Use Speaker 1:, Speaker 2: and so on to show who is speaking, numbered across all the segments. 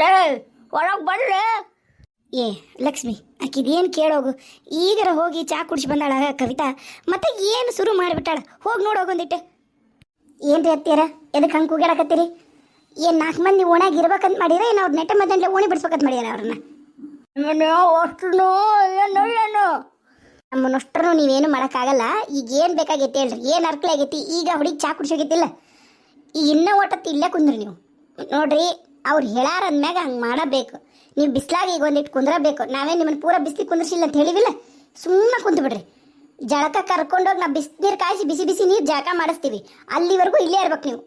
Speaker 1: ಲೇ ಒಳಗೆ ಬಳ್ಳೆ
Speaker 2: ಏ ಲಕ್ಷ್ಮಿ ಆಕಿದೇನು ಕೇಳೋಗು? ಈಗರ ಹೋಗಿ ಚಾ ಕುಡಿಸಿ ಬಂದಾಳ ಕವಿತಾ. ಮತ್ತೆ ಏನು ಶುರು ಮಾಡಿಬಿಟ್ಟಾಳ? ಹೋಗಿ ನೋಡೋಗೊಂದಿಟ್ಟೆ ಏನ್ರಿ ಅತ್ತಿಯರ? ಎದಕ್ಕೆ ಹಂಗೆ ಕೂಗಾಡಕತ್ತೀರಿ ಏನು ನಾಲ್ಕು ಮಂದಿ ಓಣಾಗಿ ಇರ್ಬೇಕಂತ ಮಾಡಿರ ಏನು ಅವ್ರ ನೆಟ್ಟ ಮದ್ದಂಡ್ಲೆ ಓಣಿ ಬಿಡ್ಸ್ಬೇಕಂತ ಮಾಡ್ಯಾರ ಅವ್ರನ್ನ?
Speaker 1: ಅಷ್ಟು ಏನು
Speaker 2: ನಮ್ಮನ್ನಷ್ಟರು ನೀವೇನು ಮಾಡೋಕ್ಕಾಗಲ್ಲ. ಈಗ ಏನು ಬೇಕಾಗೈತಿ ಹೇಳ್ರಿ. ಏನು ಅರ್ಕಲಾಗೈತಿ? ಈಗ ಹುಡುಗಿ ಚಾ ಕುಡಿಸೋಗೈತಿಲ್ಲ. ಈಗ ಇನ್ನೂ ಒಟ್ಟತ್ತು ಇಲ್ಲೇ ಕುಂದ್ರಿ ನೀವು. ನೋಡ್ರಿ ಅವ್ರು ಹೇಳಾರ ಅಂದ್ಮ್ಯಾಗ ಹಂಗೆ ಮಾಡಬೇಕು. ನೀವು ಬಿಸ್ಲಾಗಿ ಈಗ ಒಂದಿಟ್ಟು ಕುಂದ್ರಬೇಕು. ನಾವೇ ನಿಮ್ಮನ್ನು ಪೂರ ಬಿಸ್ಲಿಗೆ ಕುಂದ್ರಿಸಿಲ್ಲ ಅಂತ ಹೇಳಿವಿಲ್ಲ? ಸುಮ್ಮನೆ ಕುಂತು ಬಿಡ್ರಿ. ಜಳಕ ಕರ್ಕೊಂಡೋಗಿ ನಾ ಬಿಸಿನೀರು ಕಾಯಿಸಿ ಬಿಸಿ ಬಿಸಿ ನೀರು ಜಳಕ ಮಾಡಿಸ್ತೀವಿ. ಅಲ್ಲಿವರೆಗೂ ಇಲ್ಲೇ ಇರ್ಬೇಕು ನೀವು.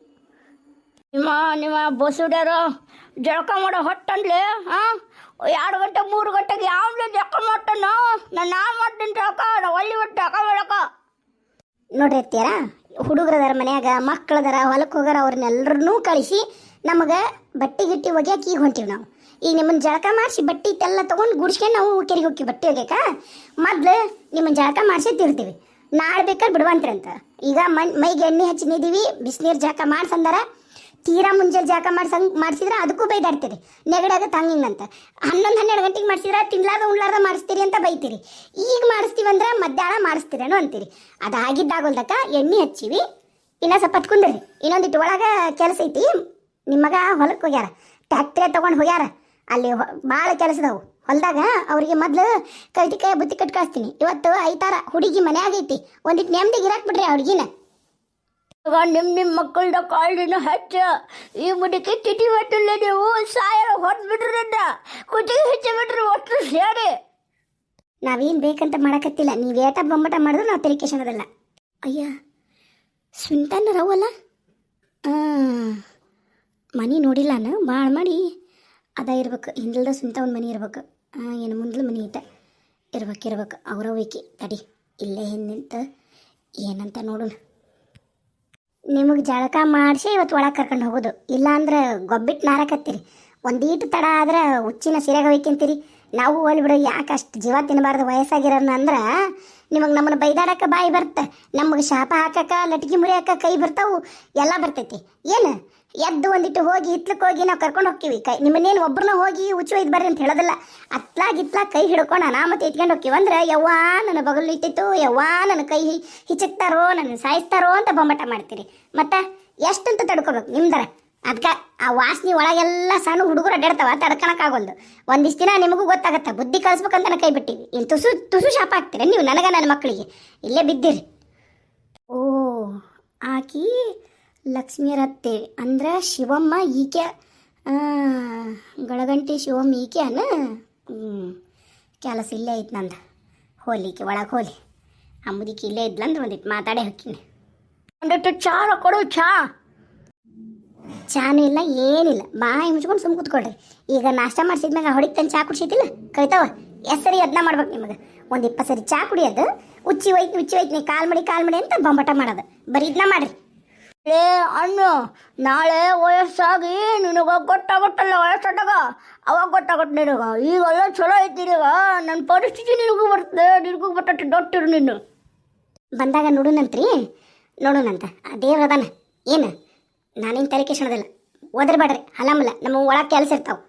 Speaker 1: ನಿಮ್ಮ ನಿಮ್ಮ ಬಸುಡ್ಯಾರು ಜಳಕ ಮಾಡೋ ಹೊಟ್ಟನ್ಲೆ ಹಾಂ ಎರಡು ಗಂಟೆ ಮೂರು ಗಂಟೆಗೆ ಯಾವ್ದು ಜಳಕ ಮಾಡ್ತಾನ? ನಾನು ನಾ ಮಾಡ್ತೀನಿ ಜಳಕ ನಾವು ಒಳ್ಳೆ ಒಟ್ಟು ಜಳಕ ಮಾಡಕ.
Speaker 2: ನೋಡ್ರಿ ಅತ್ಯಾರ ಹುಡುಗರದಾರ ಮನ್ಯಾಗ ಮಕ್ಕಳದಾರ ಹೊಲಕ್ಕೆ ಹೋಗಾರ ಅವ್ರನ್ನೆಲ್ಲರನ್ನೂ ಕಳಿಸಿ ನಮಗೆ ಬಟ್ಟೆ ಗಿಟ್ಟಿ ಒಗ್ಯಾಕ ಈಗ ಹೊಂಟೀವಿ ನಾವು. ಈಗ ನಿಮ್ಮನ್ನ ಜಳಕ ಮಾಡಿಸಿ ಬಟ್ಟೆ ಇಟ್ಟೆಲ್ಲ ತೊಗೊಂಡು ಗುಡ್ಸ್ಕೊಂಡು ನಾವು ಕೆರೆಗೆ ಹೋಗಿ ಬಟ್ಟೆ ಒಗ್ಯಾಕ. ಮೊದ್ಲು ನಿಮ್ಮನ್ನ ಜಳಕ ಮಾಡಿಸಿ ತಿರ್ತೀವಿ. ನಾಳೆ ಬೇಕಾದ್ರೆ ಬಿಡುವಂತ್ರಂತ ಈಗ ಮೈಗೆ ಎಣ್ಣೆ ಹಚ್ಚಿ ನಿದೀವಿ, ಬಿಸಿನೀರು ಜಳಕ ಮಾಡ್ಸಂದಾರ. ತೀರಾ ಮುಂಜಾನೆ ಜಾಕ ಮಾಡ್ಸಂಗ್, ಮಾಡಿಸಿದ್ರೆ ಅದಕ್ಕೂ ಬೈದಾಡ್ತೀರಿ. ನೆಗಡಾಗ ತಂಗಿಂಗಂತ ಹನ್ನೊಂದು, ಹನ್ನೆರಡು ಗಂಟೆಗೆ ಮಾಡಿಸಿದ್ರೆ ತಿನ್ಲಾರ್ದ, ಉಣ್ಲಾರ್ದ ಮಾಡಿಸ್ತೀರಿ ಅಂತ ಬೈತೀರಿ. ಈಗ ಮಾಡಿಸ್ತೀವಂದ್ರೆ ಮಧ್ಯಾಹ್ನ ಮಾಡಿಸ್ತೀರೇನೋ ಅಂತೀರಿ. ಅದಾಗಿದ್ದಾಗೋಲ್ದಕ್ಕ ಎಣ್ಣೆ ಹಚ್ಚಿವಿ, ಇನ್ನ ಸ್ವಲ್ಪ ಹತ್ಕೊಂಡ್ರಿ. ಇನ್ನೊಂದಿಟ್ಟು ಒಳಗೆ ಕೆಲಸ ಐತಿ. ನಿಮ್ಮಗ ಹೊಲಕ್ಕೆ ಹೋಗ್ಯಾರ. ಟ್ಯಾಕ್ಟ್ರೇ ತೊಗೊಂಡು ಹೋಗ್ಯಾರ. ಅಲ್ಲಿ ಭಾಳ ಕೆಲಸದವು ಹೊಲ್ದಾಗ ಅವ್ರಿಗೆ ಮೊದ್ಲು ಕೈ ಬುತ್ತಿ ಕಟ್ ಕಳಿಸ್ತೀನಿ. ಇವತ್ತು ಐತಾರ ಹುಡುಗಿ ಮನ್ಯಾಗ ಐತಿ. ಒಂದಿಟ್ಟು ನೆಮ್ಮದಿಗೆ ಇರಾಕ್ ಬಿಡ್ರಿ ಆ ಹುಡುಗಿನ.
Speaker 1: ನಿಮ್ಮ ನಿಮ್ಮ ಮಕ್ಕಳದ ಕಾಳಿನ ಹಚ್ಚ. ಈ ಮುಡಿಕೆ ಚಿಟಿ ಹೊಟ್ಟಿಲ್ಲ ನೀವು ಸಾಯರ ಹೊಟ್ಟು ಬಿಡ್ರಿ ಕುತ್ತಿಗೆ ಹೆಚ್ಚಿ ಬಿಡ್ರಿ ಒಟ್ಟು ಸೇರಿ.
Speaker 2: ನಾವೇನು ಬೇಕಂತ ಮಾಡಕತ್ತಿಲ್ಲ. ನೀವು ಏಟ ಬೊಂಬಟ ಮಾಡಿದ್ರು ನಾವು ತಲೆ ಕೆಸೋದಲ್ಲ ಅಯ್ಯ ಸುಂಟನ್ನ ರವಲ್ಲ ಮನಿ ನಾನು ಭಾಳ ಮಾಡಿ. ಅದ ಇರ್ಬೇಕು. ಹಿಂದಿಲ್ದ ಸುಂತ ಒಂದು ಮನಿ ಇರ್ಬೇಕು. ಏನು ಮುಂದಲ ಮನೆ ಐತೆ. ಇರ್ಬೇಕು ಇರ್ಬೇಕು. ಅವರ ತಡಿ, ಇಲ್ಲೇ ಹಿಂದಿಂತ ಏನಂತ ನೋಡೋಣ ನಿಮಗೆ ಜಳಕ ಮಾಡಿಸಿ ಇವತ್ತು ಒಳಗೆ ಕರ್ಕೊಂಡು ಹೋಗೋದು. ಇಲ್ಲಾಂದ್ರೆ ಗೊಬ್ಬಿಟ್ಟು ನಾರಕತ್ತೀರಿ. ಒಂದೀಟು ತಡ ಆದ್ರೆ ಹುಚ್ಚಿನ ಸೀರೆಗೆ ಒಯ್ಕೊಂತೀರಿ ನಾವು ಹೋಲಿ ಬಿಡು. ಯಾಕೆ ಅಷ್ಟು ಜೀವ ತಿನ್ನಬಾರ್ದು ವಯಸ್ಸಾಗಿರೋನ ಅಂದ್ರೆ ನಿಮಗೆ ನಮ್ಮನ್ನು ಬೈದಾಡಕ್ಕೆ ಬಾಯಿ ಬರುತ್ತೆ ನಮಗೆ ಶಾಪ ಹಾಕಕ್ಕೆ ಲಟ್ಕಿ ಮುರಿಯಕ್ಕೆ ಕೈ ಬರ್ತಾವು. ಎಲ್ಲ ಬರ್ತೈತಿ. ಏನು? ಎದ್ದು ಒಂದಿಟ್ಟು ಹೋಗಿ ಇತ್ಲಕ್ಕೆ ಹೋಗಿ ನಾವು ಕರ್ಕೊಂಡು ಹೋಗ್ತೀವಿ. ಕೈ, ನಿಮ್ಮನ್ನೇನು ಒಬ್ಬರನ್ನ ಹೋಗಿ ಹುಚ್ಚು ಒಯ್ದು ಬರ್ರಿ ಅಂತ ಹೇಳೋದಿಲ್ಲ. ಅತ್ಲಾಗ ಇತ್ಲಾಗ ಕೈ ಹಿಡ್ಕೊಂಡು ಅನಾಮತಿ ಇಟ್ಕೊಂಡು ಹೋಗ್ತೀವಿ. ಅಂದ್ರೆ ಯವ್ವಾ ನನ್ನ ಬಗಲು ಇಟ್ಟಿತ್ತು, ಯವ್ವಾ ನನ್ನ ಕೈ ಹಿಚಕ್ತಾರೋ ನನ್ನ ಸಾಯಿಸ್ತಾರೋ ಅಂತ ಬೊಮ್ಮಟ ಮಾಡ್ತೀರಿ. ಮತ್ತೆ ಎಷ್ಟಂತ ತಡ್ಕೋಬೇಕು ನಿಮ್ದರ? ಅದಕ್ಕೆ ಆ ವಾಸನೆ ಒಳಗೆಲ್ಲ ಸಣ್ಣ ಹುಡುಗರು ಅಡ್ಡಾಡ್ತಾವ ತಡ್ಕೊಳಕ್ಕಾಗೊಂದು ಒಂದಿಷ್ಟು ದಿನ ನಿಮಗೂ ಗೊತ್ತಾಗತ್ತೆ, ಬುದ್ಧಿ ಕಲಿಸ್ಬೇಕಂತ ಕೈ ಬಿಟ್ಟಿವಿ ಇನ್ನು ತುಸು ತುಸು ಶಾಪ ಹಾಕ್ತೀರ ನೀವು, ನನಗ ನನ್ನ ಮಕ್ಕಳಿಗೆ ಇಲ್ಲೇ ಬಿದ್ದಿರಿ. ಓ, ಆಕಿ ಲಕ್ಷ್ಮಿಯರತ್ತೆ ಅಂದ್ರೆ ಶಿವಮ್ಮ ಈಕೆ ಗಳಗಂಟಿ ಶಿವಮ್ಮ ಈಕೆ ಹ್ಞೂ ಕೆಲಸ ಇಲ್ಲೇ ಐತೆ ನಂದು. ಹೋಲಿಕೆ ಒಳಗೆ ಹೋಲಿ. ಮುದುಕಿ ಇಲ್ಲೇ ಇದ್ಲಂದ್ರೆ ಒಂದಿಟ್ಟು ಮಾತಾಡೇ ಹಾಕಿನಿ
Speaker 1: ಒಂದಿಟ್ಟು ಚಾರ ಕೊಡು, ಚಾ.
Speaker 2: ಚಾನೂ ಇಲ್ಲ ಏನಿಲ್ಲ ಬಾಯಿ ಮುಚ್ಕೊಂಡು ಸುಮ್ಮ ಕೂತ್ಕೊಳ್ರಿ. ಈಗ ನಾಷ್ಟ ಮಾಡಿಸಿದ್ಮ್ಯಾಗ ಹೊಡಿಗೆ ತಂದು ಚಾ ಕುಡಿಸಿದ್ದಿಲ್ಲ ಕೈತಾವ ಎಷ್ಟು ಸರಿ ಅದನ್ನ ಮಾಡ್ಬೇಕು ನಿಮಗೆ. ಒಂದು ಇಪ್ಪತ್ತು ಸರಿ ಚಾ ಕುಡಿಯೋದು, ಉಚ್ಚಿ ಹೋಯ್ತು ಉಚ್ಚಿ ಹೋಯ್ತು ನೀ ಕಾಲ್ ಮಾಡಿ ಕಾಲ್ ಮಾಡಿ ಅಂತ ಬೊಂಬಟ ಮಾಡೋದು. ಬರೀ ಇದನ್ನ ಮಾಡ್ರಿ.
Speaker 1: ಏ, ಅಣ್ಣು, ನಾಳೆ ವಯಸ್ಸಾಗಿ ನಿನಗ ಗೊತ್ತಾಗುತ್ತಲ್ಲ ವಯಸ್ಸಾದಾಗ. ಅವಾಗ ಗೊತ್ತಾಗುತ್ತೆ ನಿನಗ. ಈಗೆಲ್ಲ ಚಲೋ ಐತಿ ಈಗ ನನ್ನ ಪರಿಸ್ಥಿತಿ ನಿನಗೂ ಬರ್ತದೆ, ನಿನಗೂ ಬರ್ತೈತಿ ದೊಡ್ಡಿರು ನೀನು
Speaker 2: ಬಂದಾಗ ನೋಡೋಣಂತ್ರಿ ನೋಡೋಣಂತ ಆ ಅದಾನ. ಏನು? ನಾನೇನು ತಲೆ ಕೆಸಣದಿಲ್ಲ ಓದಿರ್ಬೇಡ್ರಿ ಹಲಮಲ್ಲ ನಮ್ಮ ಒಳಗೆ ಕೆಲಸ ಇರ್ತಾವೆ.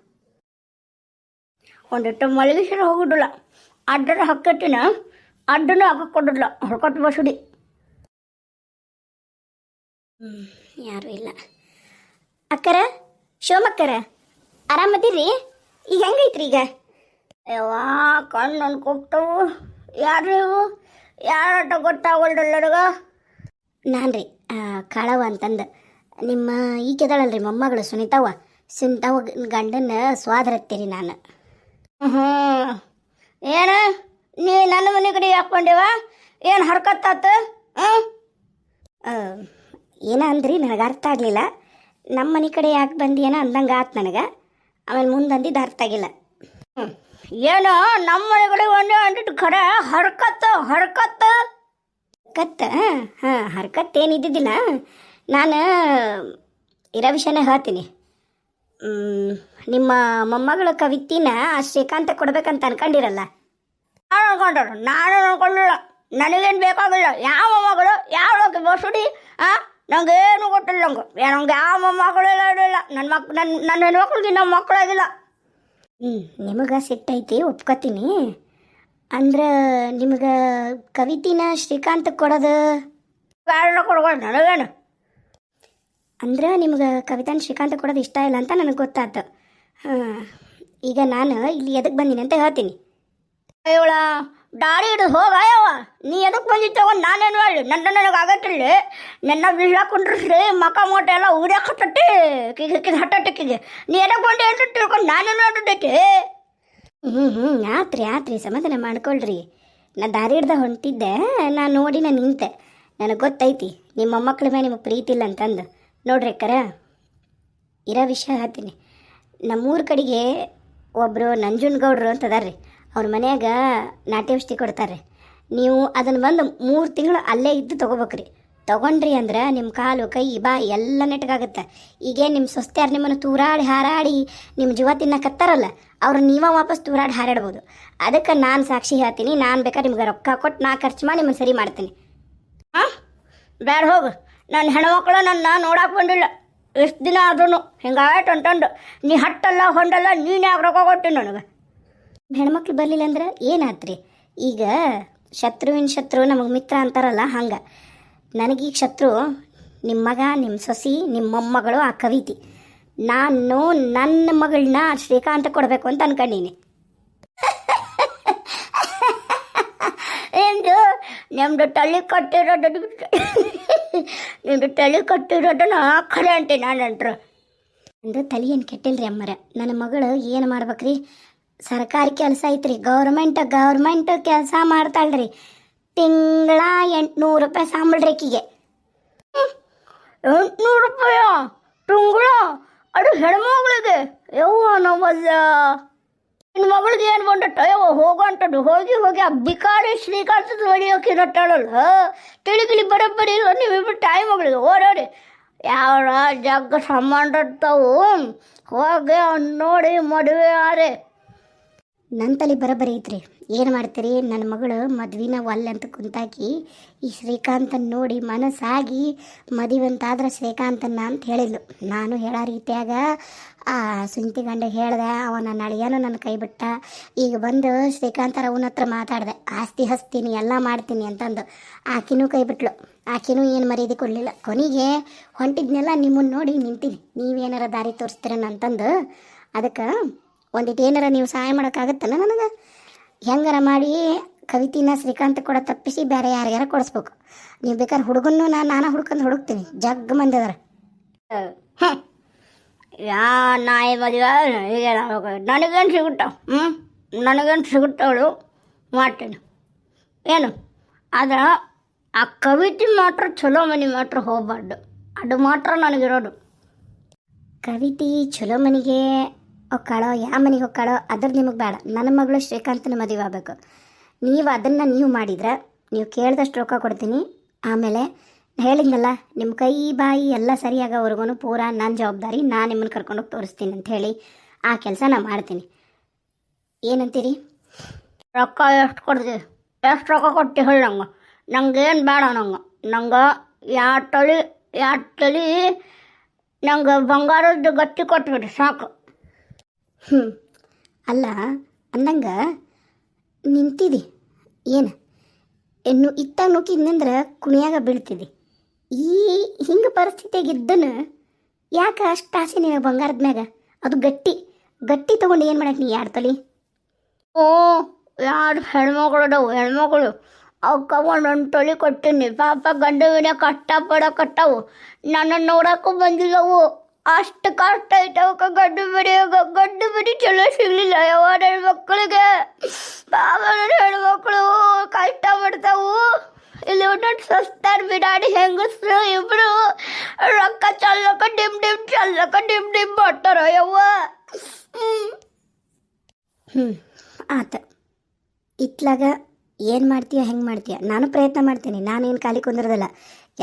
Speaker 1: ಒಂದಿಟ್ಟು ಮಲಗಿಸಿರ ಹೋಗುದಿಲ್ಲ. ಅಡ್ಡರ ಹಕ್ಕಟ್ಟಿನ ಅಡ್ಡನೂ ಹಾಕಕ್ಕೆ ಕೊಡೋದಿಲ್ಲ. ಹೊಡ್ಕೊಟ್ಟು ಬಸುಡಿ
Speaker 2: ಯಾರೂ ಇಲ್ಲ. ಅಕ್ಕರ ಶಿವಮಕ್ಕರ ಆರಾಮದಿರಿ ಈಗ ಹೆಂಗೈತ್ರಿ ಈಗ?
Speaker 1: ಯವ್ವಾ ಕಣ್ಣು ಕೊಟ್ಟವು ಯಾರು ಇವು? ಯಾರಟ ಗೊತ್ತಾಗಲ್ದಲ್ಲ ನನಗ
Speaker 2: ನಾನು ರೀ ಕಾಳವ ಅಂತಂದು. ನಿಮ್ಮ ಈಕೆದಾಳಲ್ರಿ ಮೊಮ್ಮಗಳು ಸುನಿತಾವ ಸುನಿತಾವ ಗಂಡನ ಸ್ವಾದರತ್ತೀರಿ ನಾನು.
Speaker 1: ಹ್ಞೂ ಏನು? ನೀ ನನ್ನ ಮನೆ ಕಡೆ ಹಾಕ್ಕೊಂಡೇವ ಏನು ಹರ್ಕತ್ತಾತು? ಹ್ಞೂ
Speaker 2: ಏನ ಅಂದ್ರಿ? ನನಗೆ ಅರ್ಥ ಆಗಲಿಲ್ಲ. ನಮ್ಮ ಮನೆ ಕಡೆ ಯಾಕೆ ಬಂದಿಯೇನ ಅಂದಂಗೆ ಆತು ನನಗೆ. ಆಮೇಲೆ ಮುಂದೆ ಅಂದಿದ್ದು ಅರ್ಥ ಆಗಿಲ್ಲ.
Speaker 1: ಏನೋ ನಮ್ಮ ಮನೆಗಳು ಒಂದು ಅಂದಿಟ್ಟು ಖರೆ ಹರ್ಕತ್ತ ಹರ್ಕತ್ತ
Speaker 2: ಹರ್ಕತ್, ಹಾಂ ಹರ್ಕತ್ ಏನು ಇದ್ದಿದ್ದಿಲ್ಲ. ನಾನು ಇರೋ ವಿಷಯನೇ ಹೇಳ್ತೀನಿ. ನಿಮ್ಮ ಮೊಮ್ಮಗಳ ಕವಿತಿನ ಆ ಶ್ರೀಕಾಂತ ಕೊಡ್ಬೇಕಂತ ಅನ್ಕೊಂಡಿರಲ್ಲ.
Speaker 1: ನಾನು ಅನ್ಕೊಂಡ್ರು ನಾನು ಅನ್ಕೊಳ್ಳಿಲ್ಲ ನನಗೇನು ಬೇಕಾಗಿಲ್ಲ. ಯಾವ ಮಗಳು ಯಾವ ಬಸುಡಿ ಆ ಏನು ಗೊತ್ತಿಲ್ಲ ನಂಗೆ. ನಂಗೆ ಯಾವ ಮಕ್ಕಳೆಲ್ಲ ಇರಲಿಲ್ಲ ನನ್ನ ಮಕ್ ನನ್ನ ನನ್ನ ಹೆಣ್ಮಕ್ಳಿಗೆ ನಮ್ಮ ಮಕ್ಕಳಾಗಿಲ್ಲ.
Speaker 2: ಹ್ಞೂ ನಿಮಗೆ ಸಿಟ್ಟೈತಿ ಒಪ್ಕೋತೀನಿ. ಅಂದ್ರೆ ನಿಮಗೆ ಕವಿತಿನ ಶ್ರೀಕಾಂತ್ ಕೊಡೋದು?
Speaker 1: ಬೇಡ ಕೊಡ್ಬೋದು ನನಗೇನು.
Speaker 2: ಅಂದ್ರೆ ನಿಮ್ಗೆ ಕವಿತಾನ ಶ್ರೀಕಾಂತ್ ಕೊಡೋದು ಇಷ್ಟ ಇಲ್ಲ ಅಂತ ನನಗೆ ಗೊತ್ತಾಯ್ತು ಹಾಂ, ಈಗ ನಾನು ಇಲ್ಲಿ ಎದಕ್ಕೆ ಬಂದೀನಿ ಅಂತ ಹೇಳ್ತೀನಿ.
Speaker 1: ಇವಳ ದಾರಿ ಹಿಡಿದು ಹೋಗಾಯವ ನೀ ಎದಕ್ಕೆ ಬಂದಿತ್ತವ ನಾನೇನು ಹೇಳಿ? ನನ್ನ ನನಗೆ ಆಗತ್ತಿಲ್ಲ ನನ್ನ ಬೀಳಾಕೊಂಡ್ರಿ ಮಕ ಮೋಟ ಎಲ್ಲ ಊರ್ಯಾಕತ್ತಟ್ಟಿ ಕಿಗೆ ಕಿಗೆ ಹಟ್ಟಟ್ಟಿಕ್ಕಿಗೆ ನೀ ಎದಕ್ಕೆ ಬಂದೆ ಅಂತ ತಿಳ್ಕೊಂಡು ನಾನೇನು ನೋಡಿದ್ದೈತಿ
Speaker 2: ಹ್ಞೂ ಹ್ಞೂ ಆತ್ರಿ ಆತ್ರಿ, ಸಮಾಧಾನ ಮಾಡ್ಕೊಳ್ರಿ. ನಾ ದಾರಿ ಹಿಡ್ದ ಹೊಂಟಿದ್ದೆ. ನಾನು ನೋಡಿ ನಾನು ನಿಂತೆ. ನನಗೆ ಗೊತ್ತೈತಿ, ನಿಮ್ಮ ಮೊಮ್ಮಕ್ಳ ಮೇಲೆ ನಿಮಗೆ ಪ್ರೀತಿ ಇಲ್ಲ ಅಂತಂದು. ನೋಡ್ರಿ ಕರ ಇರೋ ವಿಷಯ ಹೇಳ್ತೀನಿ. ನಮ್ಮೂರ ಕಡೆಗೆ ಒಬ್ಬರು ನಂಜುನಗೌಡ್ರು ಅಂತ ಅದಾರ್ರಿ ಅವ್ರ ಮನ್ಯಾಗ ನಾಟ್ಯೌಷಧಿ ಕೊಡ್ತಾರೆ ನೀವು ಅದನ್ನು ಬಂದು ಮೂರು ತಿಂಗಳು ಅಲ್ಲೇ ಇದ್ದು ತೊಗೋಬೇಕ್ರಿ. ತೊಗೊಂಡ್ರಿ ಅಂದ್ರೆ ನಿಮ್ಮ ಕಾಲು, ಕೈ, ಬಾ ಎಲ್ಲ ನೆಟ್ಗಾಗುತ್ತೆ. ಈಗೇನು ನಿಮ್ಮ ಸೊಸ್ತ್ಯಾರು ನಿಮ್ಮನ್ನು ತೂರಾಡಿ ಹಾರಾಡಿ ನಿಮ್ಮ ಜೀವ ತಿನ್ನಕತ್ತಾರಲ್ಲ ಅವ್ರು ನೀವೇ ವಾಪಸ್ ತೂರಾಡಿ ಹಾರಾಡ್ಬೋದು. ಅದಕ್ಕೆ ನಾನು ಸಾಕ್ಷಿ ಹೇಳ್ತೀನಿ, ನಾನು ಬೇಕಾದ್ರೆ ನಿಮ್ಗೆ ರೊಕ್ಕ ಕೊಟ್ಟು ನಾ ಖರ್ಚು ಮಾಡಿ ನಿಮ್ಮನ್ನು ಸರಿ ಮಾಡ್ತೀನಿ.
Speaker 1: ಹಾಂ ಬೇಡ ಹೋಗು. ನನ್ನ ಹೆಣ್ಮಕ್ಳು ನನ್ನ ನೋಡಕ್ಕೆ ಬಂದಿಲ್ಲ. ಎಷ್ಟು ದಿನ ಆದ್ರೂ ಹಿಂಗಾಯ್ತು ಅಂತಂದು ನೀ ಹಟ್ಟಲ್ಲ, ಹೊಂಡಲ್ಲ, ನೀನೇ ರೊಕ್ಕ ಕೊಟ್ಟಿ ನನಗೆ.
Speaker 2: ಹೆಣ್ಮಕ್ಳು ಬರಲಿಲ್ಲ ಅಂದ್ರೆ ಏನಾತ್ರಿ? ಈಗ ಶತ್ರುವಿನ ಶತ್ರು ನಮಗೆ ಮಿತ್ರ ಅಂತಾರಲ್ಲ ಹಂಗೆ. ನನಗೀಗ ಶತ್ರು ನಿಮ್ಮ ಮಗ ನಿಮ್ಮ ಸೊಸಿ ನಿಮ್ಮ ಮೊಮ್ಮಗಳು ಆ ಕವಿತಿ. ನಾನು ನನ್ನ ಮಗಳನ್ನ ಶ್ರೀಕಾಂತ ಕೊಡಬೇಕು ಅಂತ ಅನ್ಕೊಂಡೀನಿ.
Speaker 1: ಎಂದು ನಿಮ್ದು ತಲೆ ಕಟ್ಟಿರೋದು ನಿಮ್ದು ತಲೆ ಕಟ್ಟಿರೋದನ್ನ ಖರೆ ಅಂತೀನಿ ನಾನಂಟ್ರು
Speaker 2: ಅಂದ್ರೆ ತಲೆ ಏನು ಕೆಟ್ಟಿಲ್ರಿ ಅಮ್ಮರ? ನನ್ನ ಮಗಳು ಏನು ಮಾಡ್ಬೇಕ್ರಿ? ಸರ್ಕಾರಿ ಕೆಲಸ ಐತ್ರಿ. ಗೌರ್ಮೆಂಟ್ ಗೌರ್ಮೆಂಟ್ ಕೆಲಸ ಮಾಡ್ತಾಳ್ರಿ. ತಿಂಗಳ ಎಂಟುನೂರು ರೂಪಾಯಿ ಸಂಬಳ ಆಕಿಗೆ
Speaker 1: ಎಂಟ್ನೂರು ರೂಪಾಯ? ತುಂಗಳ? ಅದು ಹೆಣ್ಮಗಳಿಗೆ. ಯವ್ವ ನಮ್ಮಲ್ಲ ನಿನ್ನ ಮಗಳಿಗೆ ಏನು ಬಂದಟ್ಟ? ಯವ್ವ ಹೋಗಂಟದ್ದು ಹೋಗಿ ಹೋಗಿ ಆ ಬಿಕಾರಿ ಶ್ರೀಕಾಂತದ ಹೊಡಿಯೋಕೆ ಇರತ್ತಾಳಲ್ಲ ತಿಳಿಗಿಲಿ ಬರೋಬ್ಬರಿ ಇಲ್ಲ ನೀವಿಬ್ರು ತಾಯಿ ಮಗಳಿಗೆ. ಓಡಾಡಿ ಯಾವ ಜಗ್ಗ ಸಂಬಂಧ ಇರ್ತಾವು. ಹೋಗಿ ಅವ್ನು ನೋಡಿ ಮದುವೆ ಆರೆ
Speaker 2: ನನ್ನ ತಲೆ ಬರೋಬ್ಬರಿ ಐತ್ರಿ. ಏನು ಮಾಡ್ತೀರಿ? ನನ್ನ ಮಗಳು ಮದ್ವಿನ ಒಲ್ಲೆ ಅಂತ ಕುಂತಾಕಿ ಈ ಶ್ರೀಕಾಂತನ ನೋಡಿ ಮನಸ್ಸಾಗಿ ಮದುವಂತಾದ್ರೆ ಶ್ರೀಕಾಂತನ ಅಂತ ಹೇಳಿದ್ಲು. ನಾನು ಹೇಳೋ ರೀತಿಯಾಗ ಆ ಸುಂತಿ ಗಂಡ ಹೇಳ್ದೆ, ಅವನ ನಳಿಯನು ನನ್ನ ಕೈ ಬಿಟ್ಟ. ಈಗ ಬಂದು ಶ್ರೀಕಾಂತರ ಅವನ ಹತ್ರ ಮಾತಾಡಿದೆ. ಆಸ್ತಿ ಹಸ್ತೀನಿ, ಎಲ್ಲ ಮಾಡ್ತೀನಿ ಅಂತಂದು. ಆಕಿನೂ ಕೈ ಬಿಟ್ಲು. ಆಕಿನೂ ಏನು ಮರ್ಯಾದೆ ಕೊಡಲಿಲ್ಲ. ಕೊನೆಗೆ ಹೊಂಟಿದ್ನೆಲ್ಲ ನಿಮ್ಮನ್ನು ನೋಡಿ ನಿಂತೀನಿ ನೀವೇನಾರ ದಾರಿ ತೋರಿಸ್ತೀರೇನ ಅಂತಂದು. ಅದಕ್ಕೆ ಒಂದಿಟ್ಟು ಏನಾರ ನೀವು ಸಹಾಯ ಮಾಡೋಕ್ಕಾಗತ್ತಲ್ಲ ನನಗೆ? ಹೆಂಗಾರ ಮಾಡಿ ಕವಿತಿನ ಶ್ರೀಕಾಂತ ಕೂಡ ತಪ್ಪಿಸಿ ಬೇರೆ ಯಾರಿಗಾರ ಕೊಡಿಸ್ಬೇಕು. ನೀವು ಬೇಕಾದ್ರೆ ಹುಡುಗನ್ನು ನಾನು ನಾನಾ ಹುಡ್ಕೊಂಡು ಹುಡುಕ್ತೀನಿ. ಜಗ್ ಮಂದಿ ಅದಾರ.
Speaker 1: ಹ್ಮ್. ಯಾ ನಾಯಿ ಮದುವೆ ನನಗೇನು ಸಿಗುತ್ತಾವ ಹ್ಞೂ ನನಗೇನು ಸಿಗುತ್ತವಳು ಮಾಡ್ತೀನಿ. ಏನು? ಆದ್ರೆ ಆ ಕವಿತೆ ಮಾತ್ರ ಚಲೋ ಮನೆ ಮಾತ್ರ ಹೋಗ್ಬಾರ್ದು. ಅದು ಮಾತ್ರ ನನಗಿರೋದು.
Speaker 2: ಕವಿತೆ ಚಲೋ ಮನೆಗೆ ಹೊಕ್ಕಾಳೋ ಯಾವ ಮನೆಗೆ ಹೊಕ್ಕಾಳೋ ಅದ್ರ ನಿಮಗೆ ಬೇಡ. ನನ್ನ ಮಗಳು ಶ್ರೀಕಾಂತನ ಮದುವೆ ಆಗಬೇಕು. ನೀವು ಅದನ್ನು ನೀವು ಮಾಡಿದ್ರೆ, ನೀವು ಕೇಳಿದಷ್ಟು ರೊಕ್ಕ ಕೊಡ್ತೀನಿ. ಆಮೇಲೆ ಹೇಳಿದ್ನಲ್ಲ ನಿಮ್ಮ ಕೈ ಬಾಯಿ ಎಲ್ಲ ಸರಿಯಾಗೋವರೆಗೂ ಪೂರ ನನ್ನ ಜವಾಬ್ದಾರಿ, ನಾನು ನಿಮ್ಮನ್ನು ಕರ್ಕೊಂಡೋಗಿ ತೋರಿಸ್ತೀನಿ ಅಂತ ಹೇಳಿ ಆ ಕೆಲಸ ನಾನು ಮಾಡ್ತೀನಿ. ಏನಂತೀರಿ?
Speaker 1: ರೊಕ್ಕ ಎಷ್ಟು ಕೊಡ್ತೀವಿ ಎಷ್ಟು ರೊಕ್ಕ ಕೊಟ್ಟು ಹೇಳಿ ನಂಗೆ. ನಂಗೇನು ಬೇಡ ನಂಗೆ. ನಂಗೆ ಎರಡು ತಲೆ ಎರಡು ನಂಗೆ ಬಂಗಾರದ್ದು ಗಟ್ಟಿ ಕೊಟ್ಬಿಡಿ, ಸಾಕು.
Speaker 2: ಹ್ಞೂ ಅಲ್ಲ, ಅಂದಂಗ ನಿಂತಿದಿ, ಏನು? ಇನ್ನು ಇತ್ತಾಗ ನುಗ್ಗಿದ್ನಂದ್ರೆ ಕುಣಿಯಾಗ ಬೀಳ್ತಿದ್ದಿ ಈ ಹಿಂಗೆ ಪರಿಸ್ಥಿತಿಯಾಗಿದ್ದನ ಯಾಕೆ ಅಷ್ಟು ಆಸೆ ನಿನಗೆ ಬಂಗಾರದ ಮ್ಯಾಗ? ಅದು ಗಟ್ಟಿ ಗಟ್ಟಿ ತೊಗೊಂಡು ಏನು ಮಾಡಕ್ಕೆ ನೀ ಯಾರು ತಲಿ?
Speaker 1: ಓ ಯಾರು ಹೆಣ್ಮಗಳು ಅದಾವು, ಹೆಣ್ಮಗಳು. ಅವಕ್ಕ ಒಂದೊಂದು ತೊಲಿ ಕೊಟ್ಟಿನಿ, ಪಾಪ ಗಂಡವಿನ ಕಟ್ಟವು ನನ್ನ ನೋಡಕ್ಕೂ ಬಂದಿಲ್ಲವು. ಅಷ್ಟು ಕಷ್ಟ ಐತೆ ಅವಕ್ಕ ಗಡ್ಡು ಬಿಡಿಯಾಗ ಗಡ್ಡು ಬಿಡಿ ಚಲೋ ಸಿಗ್ಲಿಲ್ಲ ಯಾವ ಪಾಪ ನನ್ನ ಹೆಣ್ಮಕ್ಳು ಕಷ್ಟ ಪಡ್ತಾವು. ಇಲ್ಲಿ ಒಂದೊಂದು ಸಸ್ತಾರ ಬಿಡಾಡಿ, ಹೆಂಗಸ್ರು ಇಬ್ರು ರೊಕ್ಕ ಚಲ್ಲಕ ಡಿಮ್ ಡಿಮ್ ಚಲ್ಲಕ ಡಿಮ್ ಡಿಮ್ ಬಟ್ಟರ ಯವ್ವ.
Speaker 2: ಹ್ಞೂ ಆತ. ಇತ್ಲಾಗ ಏನು ಮಾಡ್ತೀಯ ಹೆಂಗೆ ಮಾಡ್ತೀಯ, ನಾನು ಪ್ರಯತ್ನ ಮಾಡ್ತೀನಿ. ನಾನೇನು ಖಾಲಿ ಕುಂದಿರೋದಲ್ಲ.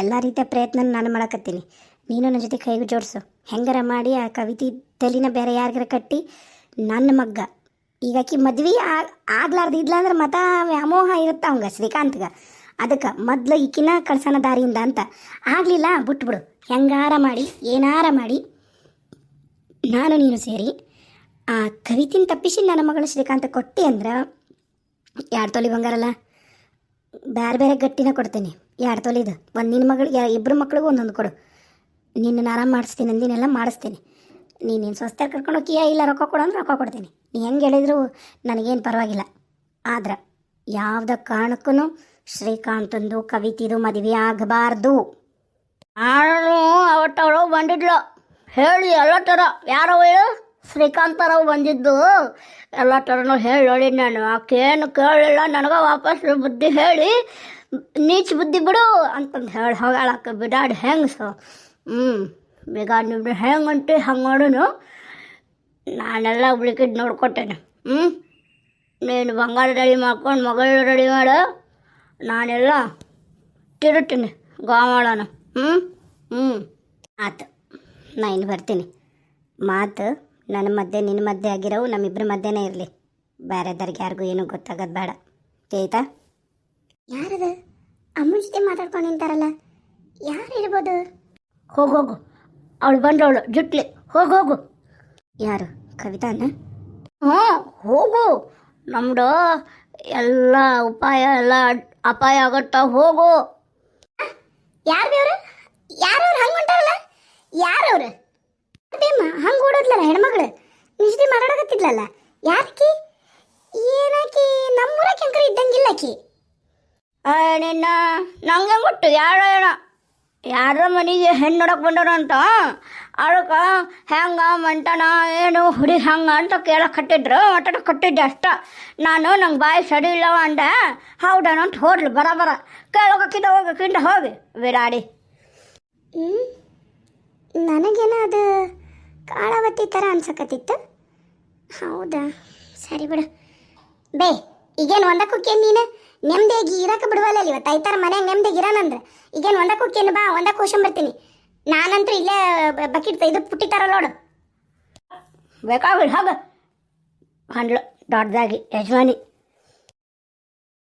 Speaker 2: ಎಲ್ಲ ರೀತಿಯ ಪ್ರಯತ್ನ ನಾನು ಮಾಡಕತ್ತೀನಿ. ನೀನು ನನ್ನ ಜೊತೆ ಕೈಗೆ ಜೋಡಿಸು. ಹೆಂಗಾರ ಮಾಡಿ ಆ ಕವಿತೆ ತಲಿನ ಬೇರೆ ಯಾರಿಗಾರ ಕಟ್ಟಿ ನನ್ನ ಮಗ್ಗ. ಈಗ ಆಕಿ ಮದ್ವೆ ಆಗ್ಲಾರ್ದು ಇದ್ಲ ಅಂದ್ರೆ ಮತ ವ್ಯಾಮೋಹ ಇರುತ್ತೆ ಅವಂಗ, ಶ್ರೀಕಾಂತ್ಗೆ. ಅದಕ್ಕೆ ಮೊದ್ಲು ಈಕಿನ ಕಳ್ಸೋಣ ದಾರಿಯಿಂದ ಅಂತ. ಆಗಲಿಲ್ಲ, ಬಿಟ್ಬಿಡು. ಹೆಂಗಾರ ಮಾಡಿ, ಏನಾರ ಮಾಡಿ ನಾನು ನೀನು ಸೇರಿ ಆ ಕವಿತಿನ ತಪ್ಪಿಸಿ ನನ್ನ ಮಗಳು ಶ್ರೀಕಾಂತ ಕೊಟ್ಟಿ ಅಂದ್ರೆ ಎರಡು ತೊಲಿ ಬಂಗಾರಲ್ಲ ಬೇರೆ ಬೇರೆ ಗಟ್ಟಿನ ಕೊಡ್ತೇನೆ. ಎರಡು ತೊಲಿದು? ಒಂದು ನಿನ್ನ ಮಗಳಿಗೆ ಇಬ್ಬರು ಮಕ್ಳಿಗೂ ಒಂದೊಂದು ಕೊಡು. ನಿನ್ನ ಆರಾಮ ಮಾಡಿಸ್ತೀನಿ, ಅಂದಿನೆಲ್ಲ ಮಾಡಿಸ್ತೀನಿ. ನೀನೇನು ಸ್ವಸ್ಥ ಕರ್ಕೊಂಡು ಹೋಗಿಯಾ ಇಲ್ಲ ರೊಕ್ಕ ಕೊಡು ಅಂದ್ರೆ ರೊಕ್ಕ ಕೊಡ್ತೀನಿ. ನೀ ಹೆಂಗೆ ಹೇಳಿದ್ರು ನನಗೇನು ಪರವಾಗಿಲ್ಲ. ಆದ್ರೆ ಯಾವುದ ಕಾರಣಕ್ಕೂ ಶ್ರೀಕಾಂತಂದು ಕವಿತಿದು ಮದುವೆ ಆಗಬಾರ್ದು.
Speaker 1: ನಾನು ಅವಟ್ಟವಳು ಬಂದಿದ್ಲು. ಹೇಳಿ ಎಲ್ಲ ಥರ. ಯಾರೋ ಹೇಳು? ಬಂದಿದ್ದು. ಎಲ್ಲ ಥರನೂ ಹೇಳಿ ನಾನು. ಆಕೇನು ಕೇಳಿಲ್ಲ. ನನಗೆ ವಾಪಸ್ ಬುದ್ಧಿ ಹೇಳಿ. ನೀಚ ಬುದ್ಧಿ ಬಿಡು ಅಂತಂದು ಹೇಳಿ ಹೋಗಾಳಕ್ಕೆ ಬಿಡಾಡಿ ಹೆಂಗ್ಸು? ಹ್ಞೂ ಬೇಗ ನಿಮ್ದು ಹೆಂಗೆ ಅಂಟಿ ಹಂಗೆ ಮಾಡೋನು ನಾನೆಲ್ಲ ಉಳಿಕಿದ್ದು ನೋಡ್ಕೊಟ್ಟೇನೆ ಹ್ಞೂ ನೀನು ಬಂಗಾರ ರೆಡಿ ಮಾಡ್ಕೊಂಡು ಮಗಳು ರೆಡಿ ಮಾಡು. ನಾನೆಲ್ಲ ತಿರುತ್ತೀನಿ ಮಾಡೋಣ. ಹ್ಞೂ ಹ್ಞೂ
Speaker 2: ಆತು ನಾ ಇನ್ನು ಬರ್ತೀನಿ. ಮಾತು ನನ್ನ ಮಧ್ಯೆ, ನಿನ್ನ ಮಧ್ಯೆ ಆಗಿರೋವು ನಮ್ಮಿಬ್ಬರ ಮಧ್ಯೆನೇ ಇರಲಿ. ಬೇರೆದವ್ರಿಗೆ ಯಾರಿಗೂ ಏನೂ ಗೊತ್ತಾಗೋದು ಬೇಡ. ಕೇಳ್ತಾ? ಯಾರದು? ಅಮ್ಮನ ಜೊತೆ ಮಾತಾಡ್ಕೊಂಡು ನಿಂತಾರಲ್ಲ. ಯಾರು ಇರ್ಬೋದು
Speaker 1: ಹೋಗು ಹೋಗು. ಅವಳು ಬಂದವಳು ಜುಟ್ಲಿ. ಹೋಗೋಗು ಹೋಗು.
Speaker 2: ಯಾರು? ಕವಿತಾನ
Speaker 1: ಹ್ಞೂ ಹೋಗು. ನಮ್ದು ಎಲ್ಲ ಉಪಾಯ ಎಲ್ಲ ಅಪಾಯ ಆಗುತ್ತಾ ಹೋಗು.
Speaker 2: ಯಾರು ಯಾರವ್ರು ಹಂಗೆ ಹೊಂಟಾರಲ್ಲ? ಯಾರವ್ರು? ಅದೇಮ್ಮ ಹಂಗೆ ಓಡೋದ್ಲಲ್ಲ ಹೆಣ್ಮಗಳು? ನಿಜದಿ ಮಾತಾಡಕತ್ತಿದ್ಲಲ್ಲ? ಯಾರಕಿ? ಏನಾಕಿ? ನಮ್ಮೂರ ಕೆಂಕರ ಇದ್ದಂಗಿಲ್ಲ ಆಕಿ
Speaker 1: ನಿನ್ನ ನಂಗೆ ಗೊತ್ತು. ಯಾರು ಏನ ಯಾರ ಮನೆಗೆ ಹೆಣ್ಣು ನೋಡಕ್ ಬಂದವರು ಅಂತ? ಅದಕ್ಕೆ ಹೆಂಗ ಮಂಟನ ಏನು ಹುಡಿ ಹಂಗ ಅಂತ ಕೇಳಕ್ ಕಟ್ಟಿದ್ರು ಮಾತಾಡಕ್ ಕಟ್ಟಿದ್ದೆ ಅಷ್ಟ. ನಾನು ನಂಗೆ ಬಾಯಿ ಸರಿ ಇಲ್ಲವ ಅಂದ. ಹೌದನ ಅಂತ ಹೋದ್ಲು. ಬರ ಬರ. ಕೇಳೋಕಿಂತ ಹೋಗಕ್ಕಿಂತ ಹೋಗಿ
Speaker 2: ವಿರಾಡಿ. ನನಗೇನ ಅದು ಕಾಳಾವತಿ ಥರ ಅನ್ಸಕತ್ತಿತ್ತು? ಹೌದಾ? ಸರಿ ಬಿಡು. ಬೇ, ಈಗೇನು ಒಂದಕ್ಕೆ ನೀನು? ನೆಮ್ಮದಿಯಾಗಿ ಇರಕ್ಕೆ ಬಿಡುವಲ್ಲ ಇವತ್ತು ಐತಾರ ಮನ್ಯಾಗ ನೆಮ್ಮದಿಯಾಗಿ ಇರೋಣಂದ್ರೆ ಈಗೇನು ಒಂದಕ್ಕೆ ಹೋಕ್ಕೇನು ಬಾ ಒಂದಕ್ಕೆ ಹೋಗ್ಕೊಂಬರ್ತೀನಿ ನಾನಂತೂ ಇಲ್ಲೇ ಬಕೆಟ್ ಇದು ಪುಟ್ಟಿತಾರ ನೋಡು.
Speaker 1: ಬೇಕಾಗಿಲ್ಲ ಹೋಗ. ಹಂಡ್ಲು ದೊಡ್ಡದಾಗಿ, ಯಜಮಾನಿ.